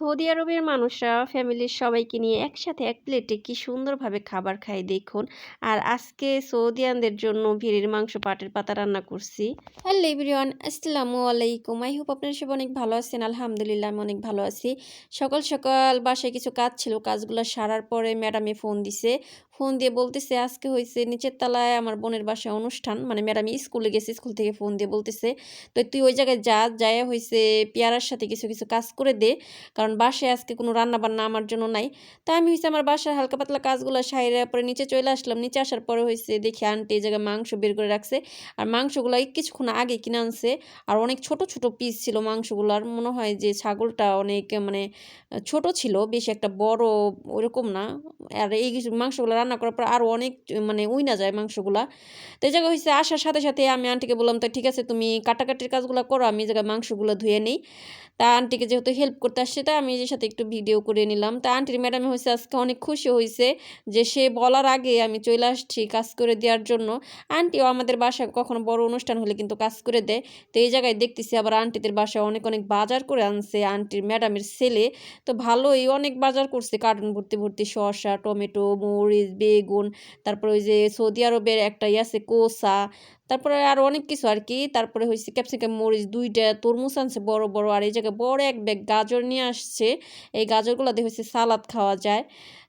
Saudi আরবের মানুষরা ফ্যামিলির সবাইকে নিয়ে একসাথে এক প্লেটে কি সুন্দরভাবে খাবার খায় দেখুন। আর আজকে সৌদিয়ানদের জন্য ভেড়ির মাংস পাটের পাতা রান্না করছি। হ্যালো এভরিওয়ান, আসসালামু আলাইকুম। আই হোপ আপনারা সব অনেক ভালো আছেন। আলহামদুলিল্লাহ, আমি অনেক ভালো আছি। সকাল সকাল বাসায় কিছু কাজ ছিল। কাজগুলো সারার পরে ম্যাডামে ফোন দিছে। ফোন দিয়ে বলতেছে, আজকে হয়েছে নিচের তলায় আমার বোনের বাসায় অনুষ্ঠান। মানে ম্যাডাম স্কুলে গেছে, স্কুল থেকে ফোন দিয়ে বলতেছে, তো তুই ওই জায়গায় যা, যায় হয়েছে পেয়ারার সাথে কিছু কিছু কাজ করে দে। কারণ বাসায় আজকে কোনো রান্না বান্না আমার জন্য নাই। তাই আমি হয়েছে আমার বাসার হালকা পাতলা কাজগুলো সাইরে পরে নিচে চলে আসলাম। নিচে আসার পরে হয়েছে দেখি আন্টি এই জায়গায় মাংস বের করে রাখছে। আর মাংসগুলো কিছুক্ষণ আগে কিনে আনছে। আর অনেক ছোট ছোট পিস ছিল মাংসগুলোর মনে হয় যে ছাগলটা অনেক মানে ছোট ছিল, বেশি একটা বড় ওইরকম না। আর এই মাংসগুলো রান্না করার পর আরও অনেক মানে উইনা যায় মাংসগুলা। তো এই জায়গায় হয়েছে আসার সাথে সাথে আমি আন্টিকে বললাম, তো ঠিক আছে, তুমি কাটাকাটির কাজগুলো করো, আমি এই জায়গায় মাংসগুলো ধুয়ে নিই। তা আন্টিকে যেহেতু হেল্প করতে আসছে তা আমি যে সাথে একটু ভিডিও করে নিলাম। তা আন্টির ম্যাডাম হয়েছে, আজকে অনেক খুশি হয়েছে যে সে বলার আগে আমি চলে আসছি কাজ করে দেওয়ার জন্য। আন্টিও আমাদের বাসায় কখনো বড় অনুষ্ঠান হলে কিন্তু কাজ করে দেয়। তো এই জায়গায় দেখতেছি আবার আন্টিদের বাসায় অনেক অনেক বাজার করে আনছে আন্টির ম্যাডামের ছেলে। তো ভালোই অনেক বাজার করছে কার্টুন ভর্তি ভর্তি শসা, টমেটো, মরিচ, বেগুন, তারপর ওই যে সৌদি আরবের একটা ইয়ে আছে, কোসা। তারপরে আর অনেক কিছু আর কি। তারপরে হয়েছে ক্যাপসিকাম, মরিচ দুইটা, তরমুজ আনছে বড় বড়, আর এই জায়গায় বড় এক ব্যাগ গাজর নিয়ে আসছে। এই গাজরগুলো দিয়ে হচ্ছে সালাদ খাওয়া যায়।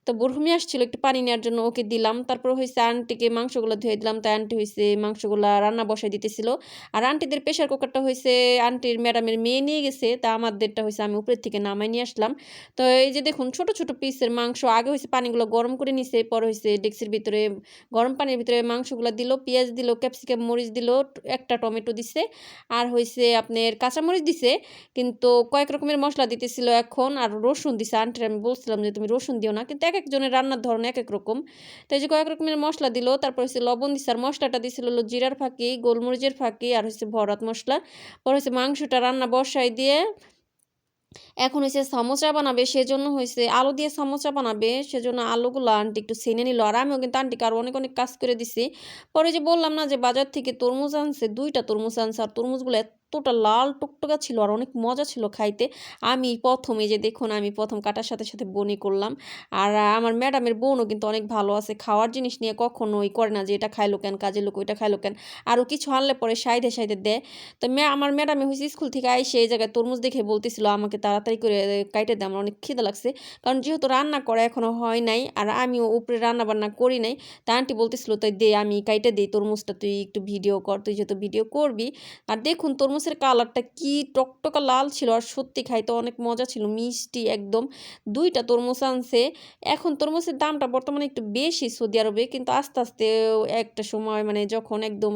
তো বুরহুমি আসছিল, একটু পানি নেওয়ার জন্য ওকে দিলাম। তারপর হয়েছে আন্টিকে মাংসগুলো ধুয়ে দিলাম। তাই আন্টি হয়েছে মাংসগুলো রান্না বসাই দিতেছিল। আর আন্টিদের প্রেশার কুকারটা হয়েছে আন্টির ম্যাডামের মেয়ে নিয়ে গেছে। তা আমাদেরটা হয়েছে আমি উপরের থেকে নামাই নিয়ে আসলাম। তো এই যে দেখুন, ছোট ছোট পিসের মাংস, আগে হয়েছে পানিগুলো গরম করে নিছে, পরে হয়েছে ডেক্সির ভিতরে গরম পানির ভিতরে মাংসগুলো দিল, পেঁয়াজ দিল, ক্যাপসিকাম, মরিচ দিল, একটা টমেটো দিছে। আর হয়েছে আপনার কাঁচামরিচ দিছে, কিন্তু কয়েক রকমের মশলা দিতেছিল এখন, আর রসুন দিছে। আন্টির আমি বলছিলাম যে, তুমি রসুন দিও না। কিন্তু এক একজনের রান্নার ধরন এক এক রকম। তো এই যে কয়েক রকমের মশলা দিল, তারপর হচ্ছে লবণ দিছে, আর মশলাটা দিছিল হলো জিরার ফাঁকি, গোলমরিচের ফাঁকি, আর হচ্ছে ভরাত মশলা। পর হচ্ছে মাংসটা রান্না বসাই দিয়ে এখন হয়েছে সমোসা বানাবে, সেজন্য হয়েছে আলু দিয়ে সমোসা বানাবে, সেজন্য আলুগুলো আন্টি একটু ছেনে নিল, আর আমিও কিন্তু আন্টিকে আরও অনেক অনেক কাজ করে দিছি। পরে যে বললাম না যে বাজার থেকে তরমুজ আনছে, দুইটা তরমুজ আনছে, আর তরমুজগুলো এতটা লাল টুকটুকা ছিল আর অনেক মজা ছিল খাইতে। আমি প্রথমে যে দেখুন, আমি প্রথম কাটার সাথে সাথে বনি করলাম। আর আমার ম্যাডামের বোনও কিন্তু অনেক ভালো আছে, খাওয়ার জিনিস নিয়ে কখনোই করে না যে এটা খাইলো কেন, কাজের লোক ওইটা খাইলো কেন, আরও কিছু আনলে পরে সাইডে সাইডে দেয়। তো ম্যা, আমার ম্যাডামে হয়েছে স্কুল থেকে আইসে এই জায়গায় তরমুজ দেখে বলতেছিল, আমাকে তাড়াতাড়ি করে কাইটে দেয় আমার অনেক খিদে লাগছে। কারণ যেহেতু রান্না করা এখনও হয় নাই, আর আমিও উপরে রান্না বান্না করি নাই, তা আন্টি বলতেছিল, তাই দে, আমি কাইটে দিই, তরমুজটা তুই একটু ভিডিও কর, তুই যেহেতু ভিডিও করবি। আর দেখুন তরমুজের কালারটা কি টকটকা লাল ছিল আর সত্যি খাইতে অনেক মজা ছিল, মিষ্টি একদম। দুইটা তরমুজ আনছে। এখন তরমুজের দামটা বর্তমানে একটু বেশি সৌদি আরবে, কিন্তু আস্তে আস্তে একটা সময় মানে যখন একদম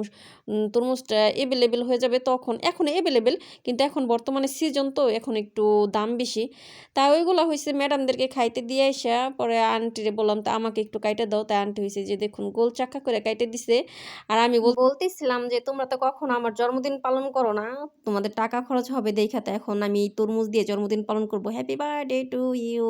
তরমুজটা অ্যাভেলেবেল হয়ে যাবে তখন, এখন অ্যাভেলেবেল কিন্তু এখন বর্তমানে সিজন তো এখন একটু দাম বেশি। তা ওইগুলো হয়েছে ম্যাডামদেরকে খাইতে দিয়ে আসা পরে আন্টিরে বললাম, তা আমাকে একটু কাইটে দাও। তাই আন্টি হয়েছে যে, দেখুন, গোল চাক্কা করে কাইটে দিছে। আর আমি বলতেছিলাম যে, তোমরা তো কখনো আমার জন্মদিন পালন করো না। তোমাদের টাকা খরচ হবে দেখাতে এখন আমি তরমুজ দিয়ে জন্মদিন পালন করব। Happy birthday to you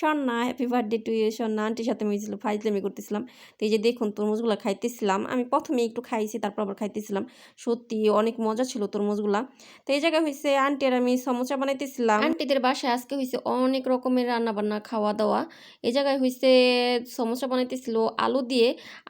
Sanna happy birthday to you Sanna. আন্টির সাথে আমি ফাইজলামি করতেছিলাম। তো এই যে দেখুন, তরমুজগুলো খাইতেছিলাম। আমি প্রথমে একটু খাইছি, তারপর আবার খাইতেছিলাম। সত্যি অনেক মজা ছিল তরমুজগুলা। তো এই জায়গায় হয়েছে আন্টি আর আমি সমোসা বানাইতেছিলাম। আন্টিদের বাসায় আজকে হয়েছে অনেক রকমের রান্না বান্না খাওয়া দাওয়া এই জায়গায় হয়েছে সমোসা বানাইতেছিল আলু দিয়ে।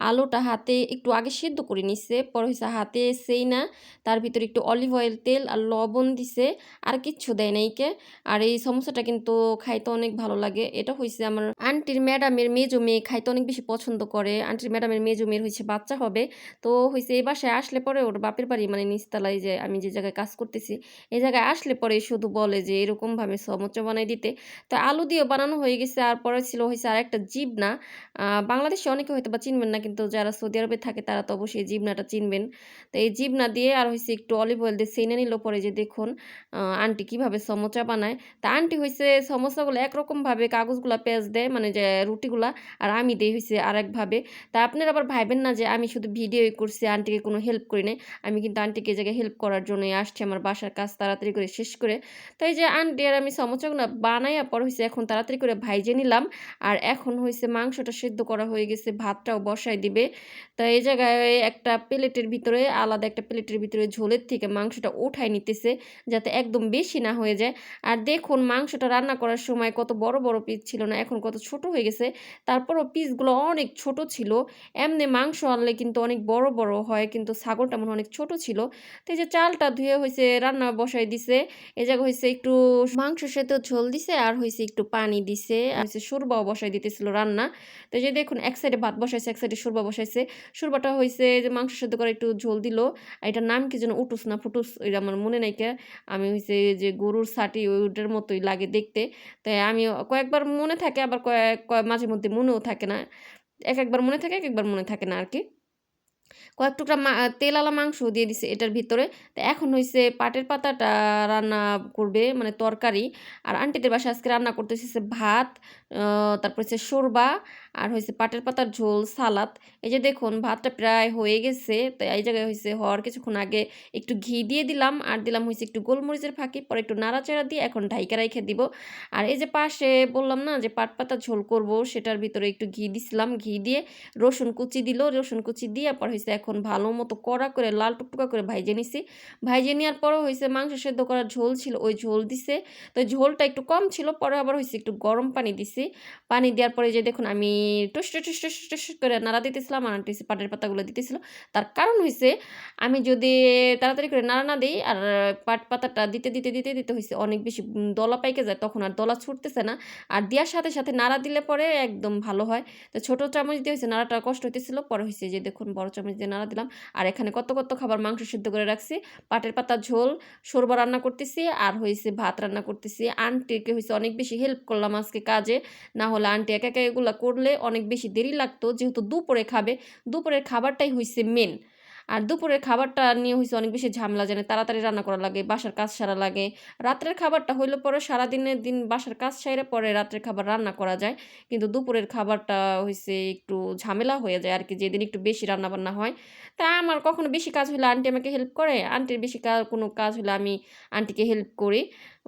আলুটা হাতে একটু আগে সিদ্ধ করে নিচ্ছে পরে হয়েছে হাতে সেই না তার ভিতরে একটু অলিভ অয়েল তেল আর লবণ দিছে, আর কিচ্ছু দেয় নাইকে আর এই সমস্যাটা কিন্তু খাইতে অনেক ভালো লাগে। এটা হয়েছে আমার আন্টির ম্যাডামের মেজো মেয়ে খাইতে অনেক বেশি পছন্দ করে। আন্টির ম্যাডামের মেজো মেয়ের হয়েছে বাচ্চা হবে। তো হয়েছে এই বাসায় আসলে পরে ওর বাপের বাড়ি মানে নিচতলায় যে আমি যে জায়গায় কাজ করতেছি, এই জায়গায় আসলে পরে শুধু বলে যে এরকমভাবে সমোচা বানাই দিতে। তো আলু দিয়ে বানানো হয়ে গেছে, আর পরে ছিল হয়েছে আর একটা জিবনা বাংলাদেশে অনেকে হয়তো বা চিনবেন না, কিন্তু যারা সৌদি আরবে থাকে তারা তো অবশ্যই জিবনাটা চিনবেন। তো এই জিবনা দিয়ে আর হয়েছে একটু অলিভ অয়েল দিয়ে সেনে নিল পরে যে দেখুন আন্টি কীভাবে সমোচা বানায়। তা আন্টি হয়েছে সমোসাগুলো একরকমভাবে কাগজগুলো পেঁয়াজ দেয় মানে যে রুটিগুলা, আর আমি দিই হয়েছে আরেকভাবে। তা আপনারা আবার ভাইবেন না যে আমি শুধু ভিডিওই করছি, আন্টিকে কোনো হেল্প করি নাই। আমি কিন্তু আন্টিকে জায়গায় হেল্প করার জন্যই আসছি, আমার বাসার কাজ তাড়াতাড়ি করে শেষ করে। তাই যে আন্টি আর আমি সমোচাগুলো বানাইয়া পর হয়েছে এখন তাড়াতাড়ি করে ভাইজে নিলাম। আর এখন হয়েছে মাংসটা সেদ্ধ করা হয়ে গেছে, ভাতটাও বসাই দিবে। তা এই জায়গায় একটা প্লেটের ভিতরে, আলাদা একটা প্লেটের ভিতরে ঝোলের থেকে মাংস মাংসটা উঠায় নিতেছে যাতে একদম বেশি না হয়ে যায়। আর দেখুন মাংসটা রান্না করার সময় কত বড় বড় পিস ছিল না, এখন কত ছোট হয়ে গেছে। তারপরও পিসগুলো অনেক ছোট ছিল। এমনি মাংস আনলে কিন্তু অনেক বড় বড় হয়, কিন্তু ছাগলটা মনে অনেক ছোট ছিল। তো এই যে চালটা ধুয়ে হয়েছে রান্না বসাই দিছে। এ জায়গা হয়েছে একটু মাংস সেতো ঝোল দিছে আর হয়েছে একটু পানি দিছে। আর হচ্ছে সুরবাও বসাই দিতেছিল রান্না। তো যে দেখুন এক সাইডে ভাত বসাইছে, এক সাইডে সুরবা বসাইছে। সুরবাটা হয়েছে যে মাংস সেদ্ধ করে একটু ঝোল দিল। আর এটার নাম কি যেন, উটুস না, ফুটুস এটা আমার মনে নাই কে, আমি হয়েছে যে গরুর ছাটি ওইটার মতোই লাগে দেখতে। তাই আমি কয়েকবার মনে থাকে, আবার কয়েক মাঝে মধ্যে মনেও থাকে না। এক একবার মনে থাকে এক একবার মনে থাকে না আর কি। কয়েক টুকরা তেলালা মাংস দিয়ে দিছে এটার ভিতরে। তো এখন হয়েছে পাটের পাতাটা রান্না করবে মানে তরকারি। আর আন্টিদের বাসায় আজকে রান্না করতেছে ভাত তারপর হচ্ছে শোরবা, আর হয়েছে পাটের পাতার ঝোল, সালাদ। এই যে দেখুন, ভাতটা প্রায় হয়ে গেছে, তো এই জায়গায় হয়েছে হওয়ার কিছুক্ষণ আগে একটু ঘি দিয়ে দিলাম, আর দিলাম হয়েছে একটু গোলমরিচের ফাঁকি, পরে একটু নাড়াচাড়া দিয়ে এখন ঢাইকা রাইখে দিব। আর এই যে পাশে বললাম না যে পাট পাতা ঝোল করব, সেটার ভিতরে একটু ঘি দিছিলাম, ঘি দিয়ে রসুন কুচি দিল, রসুন কুচি দিয়ে পর হয়েছে এখন ভালো মতো কড়া করে লাল টুকটুকা করে ভাইজে নিছি। ভাইজে নেওয়ার পরও হয়েছে মাংস সেদ্ধ করার ঝোল ছিল, ওই ঝোল দিছে। তো ঝোলটা একটু কম ছিল, পরে আবার হয়েছে একটু গরম পানি দিছি। পানি দেওয়ার পরে যে দেখুন আমি টুস টুস টুস করে নাড়া দিতেছিলাম আর আন্টি পাটের পাতাগুলো দিতেছিল। তার কারণ হয়েছে আমি যদি তাড়াতাড়ি করে নাড়া না দিই আর পাট পাতাটা দিতে দিতে দিতে দিতে হয়েছে অনেক বেশি দলা পাইকে যায়, তখন আর দলা ছুটতেছে না। আর দেওয়ার সাথে সাথে নাড়া দিলে পরে একদম ভালো হয়। তো ছোটো চামচ দিয়ে হয়েছে নাড়াটা কষ্ট হইতেছিল, পরে হয়েছে যে দেখুন বড় চামচ দিয়ে নাড়া দিলাম। আর এখানে কত কত খাবার মাংস সিদ্ধ করে রাখছি। পাটের পাতা, ঝোল সরবা রান্না করতেছি। আর হয়েছে ভাত রান্না করতেছি। আন্টিকে হয়েছে অনেক বেশি হেল্প করলাম আজকে কাজে। না হলে আন্টি একা একা এগুলো করলে অনেক বেশি দেরি লাগতো। যেহেতু দুপুরে খাবে, দুপুরের খাবারটাই হয়েছে মেন আর দুপুরের খাবারটা নিয়ে হয়েছে অনেক বেশি ঝামেলা জানে তাড়াতাড়ি রান্না করা লাগে, বাসার কাজ সারা লাগে। রাত্রের খাবারটা হইলে পরে সারাদিনের দিন বাসার কাজ সাইরে পরে রাত্রের খাবার রান্না করা যায়। কিন্তু দুপুরের খাবারটা হয়েছে একটু ঝামেলা হয়ে যায় আর কি যেদিন একটু বেশি রান্না বান্না হয়। তা আমার কখনো বেশি কাজ হলে আন্টি আমাকে হেল্প করে, আন্টির বেশি কাজ কোনো কাজ হলে আমি আন্টিকে হেল্প করি।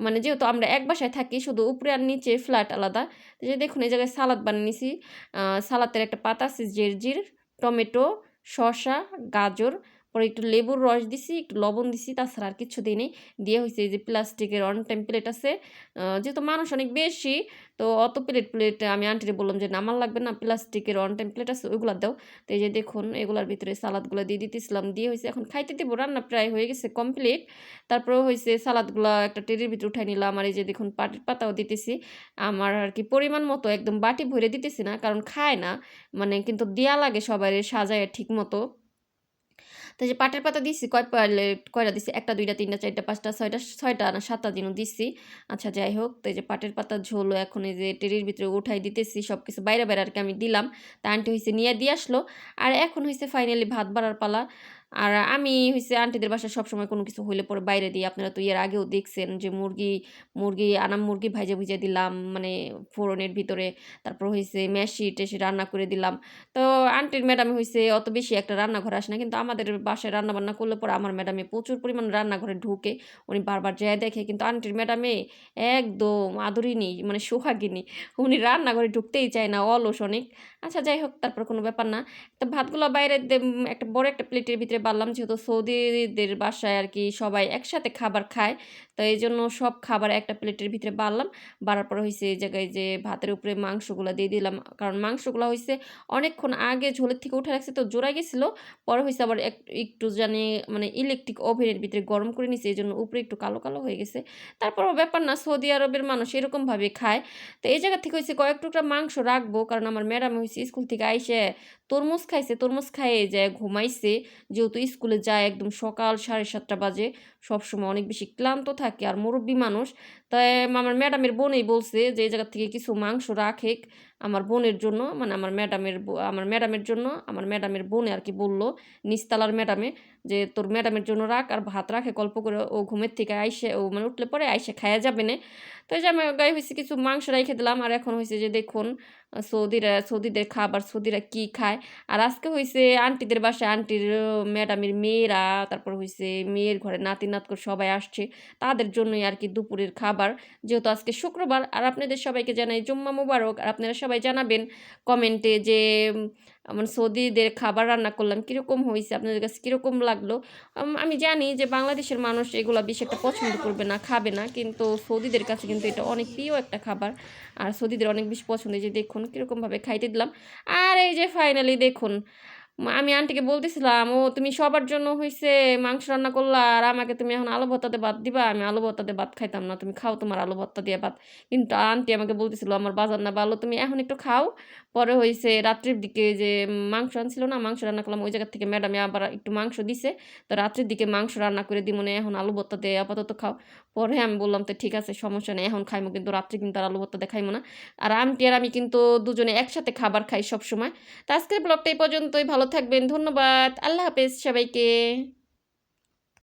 মানে যেহেতু আমরা এক বাসায় থাকি, শুধু উপরে আর নিচে ফ্ল্যাট আলাদা। যে দেখুন এই জায়গায় সালাদ বানিয়েছি সালাদের একটা পাতা আছে, জেরজির, টমেটো শসা গাজর পরে একটু লেবুর রস দিছি, একটু লবণ দিছি, তাছাড়া আর কিছু দিই দিয়ে হয়েছে এই যে প্লাস্টিকের অন টাইম প্লেট আছে। যেহেতু মানুষ অনেক বেশি, তো অত প্লেট প্লেট আমি আন্টিরে বললাম যে নামার লাগবে না, প্লাস্টিকের অন টাইম প্লেট আছে, ওইগুলো দাও। তো এই যে দেখুন, এগুলার ভিতরে সালাদগুলো দিয়ে দিতেছিলাম। দিয়ে হয়েছে এখন খাইতে দিব, রান্না প্রায় হয়ে গেছে কমপ্লিট তারপরে হয়েছে সালাদগুলো একটা টেরির ভিতরে উঠাই নিলাম। আর এই যে দেখুন, পাটির পাতাও দিতেছি। আমার আর কি পরিমাণ মতো একদম বাটি ভরে দিতেছি না, কারণ খায় না। মানে কিন্তু দেয়া লাগে সবাই সাজায় ঠিক মতো তো যে পাটের পাতা দিছি, কয় কয়টা দিছি? একটা, দুইটা, তিনটা, চারটা, পাঁচটা, ছয়টা ছয়টা না সাতটা দিনও দিছি। আচ্ছা যাই হোক, তো এই যে পাটের পাতা ঝোলও এখন এই যে টেরির ভিতরে উঠাই দিতেছি সব কিছু বাইরে বাইরে আর কি আমি দিলাম। তা আন্টি হয়েছে নিয়ে দিয়ে আসলো। আর এখন হয়েছে ফাইনালি ভাত বাড়ার পালা। আর আমি হয়েছে আন্টিদের বাসায় সবসময় কোনো কিছু হইলে পরে বাইরে দিই। আপনারা তো এর আগেও দেখছেন যে মুরগি মুরগি, আনাম মুরগি ভাইজে ভুজে দিলাম মানে ফোড়নের ভিতরে। তারপর হয়েছে ম্যাশি টেশি রান্না করে দিলাম। তো আন্টির ম্যাডামে হয়েছে অত বেশি একটা রান্নাঘর আসে না, কিন্তু আমাদের বাসায় রান্না বান্না করলে পরে আমার ম্যাডামে প্রচুর পরিমাণ রান্নাঘরে ঢুকে উনি বারবার যায় দেখে, কিন্তু আন্টির ম্যাডামে একদম আদরিনী মানে সোহাগিনী। উনি রান্নাঘরে ঢুকতেই চায় না, অলস অনেক। আচ্ছা যাই হোক, তারপর কোনো ব্যাপার না। তো ভাতগুলো বাইরে একটা বড় একটা প্লেটের ভিতরে বাড়লাম যেহেতু সৌদিদের বাসায় আর কি সবাই একসাথে খাবার খায়, তো এই জন্য সব খাবার একটা প্লেটের ভিতরে বাড়লাম। বাড়ার পর হয়েছে এই জায়গায় যে ভাতের উপরে মাংসগুলো দিয়ে দিলাম, কারণ মাংসগুলো হয়েছে অনেকক্ষণ আগে ঝোলের থেকে উঠে রাখছে, তো জোড়া গেছিল, পরে হয়েছে আবার একটু জানি মানে ইলেকট্রিক ওভেনের ভিতরে গরম করে নিছে, এই জন্য উপরে একটু কালো কালো হয়ে গেছে। তারপর ব্যাপার না, সৌদি আরবের মানুষ এরকমভাবে খায়। তো এই জায়গা থেকে হয়েছে কয়েক টুকরা মাংস রাখব, কারণ আমার ম্যাডাম হয়েছে স্কুল থেকে আইসে তরমুজ খাইছে, তরমুজ খাইয়ে যায় ঘুমাইছে যেহেতু স্কুলে যায় একদম সকাল সাড়ে সাতটা বাজে সবসময় অনেক বেশি ক্লান্ত থাকে। আর মুরব্বী মানুষ, তাই আমার ম্যাডামের বোনই বলছে যে, এই জায়গা থেকে কিছু মাংস রাখে আমার বোনের জন্য। মানে আমার ম্যাডামের আমার ম্যাডামের জন্য, আমার ম্যাডামের বোনে আর কি বলল নিস্তালার ম্যাডামে, যে, তোর ম্যাডামের জন্য রাখ আর ভাত রাখে গল্প করে ও ঘুমের থেকে আইসে, ও মানে উঠলে পরে আইসে খায়া যাবে না। তো এই যে আমি গায়ে হয়েছে কিছু মাংস রেখে দিলাম। আর এখন হয়েছে যে, দেখুন, সৌদিরা, সৌদিদের খাবার, সৌদিরা কি খায়। আর আজকে হয়েছে আন্টিদের বাসায়, আন্টির ম্যাডামের মেয়েরা, তারপর হয়েছে মেয়ের ঘরে নাতি করে সবাই আসছে। তাদের জন্যই আর কি দুপুরের খাবার। যেহেতু আজকে শুক্রবার, আর আপনাদের সবাইকে জানাই জুম্মা মুবারক। আর আপনারা সবাই জানাবেন কমেন্টে যে আমার সৌদিদের খাবার রান্না করলাম, কীরকম হয়েছে, আপনাদের কাছে কীরকম লাগল? আমি জানি যে বাংলাদেশের মানুষ এগুলো বেশি একটা পছন্দ করবে না, খাবে না, কিন্তু সৌদিদের কাছে কিন্তু এটা অনেক প্রিয় একটা খাবার। আর সৌদিদের অনেক বেশি পছন্দ যে দেখুন কীরকমভাবে খাইতে দিলাম। আর এই যে ফাইনালি দেখুন আমি আন্টিকে বলতেছিলাম, ও, তুমি সবার জন্য হয়েছে মাংস রান্না করলা, আর আমাকে তুমি এখন আলু ভর্তাতে ভাত দিবা, আমি আলু ভর্তাতে ভাত খাইতাম না, তুমি খাও তোমার আলু ভর্তা দিয়ে ভাত। কিন্তু আন্টি আমাকে বলতেছিল, আমার বাজার না ভালো, তুমি এখন একটু খাও। পরে হয়েছে রাত্রির দিকে যে মাংস আনছিল না, মাংস রান্না করলাম, ওই জায়গা থেকে ম্যাডামে আবার একটু মাংস দিছে। তো রাত্রির দিকে মাংস রান্না করে দি মনে এখন আলু ভর্তা দিয়ে আপাতত খাও। পরে আমি বললাম, তো ঠিক আছে, সমস্যা নেই, এখন খাইমো, কিন্তু রাত্রে কিন্তু আর আলু ভর্তা দিয়ে খাইমো না। আর আন্টি আর আমি কিন্তু দুজনে একসাথে খাবার খাই সবসময়। তো আজকের ব্লগটা এই পর্যন্তই, ভালো থাকবেন ধন্যবাদ। আল্লাহ হাফেজ সবাইকে।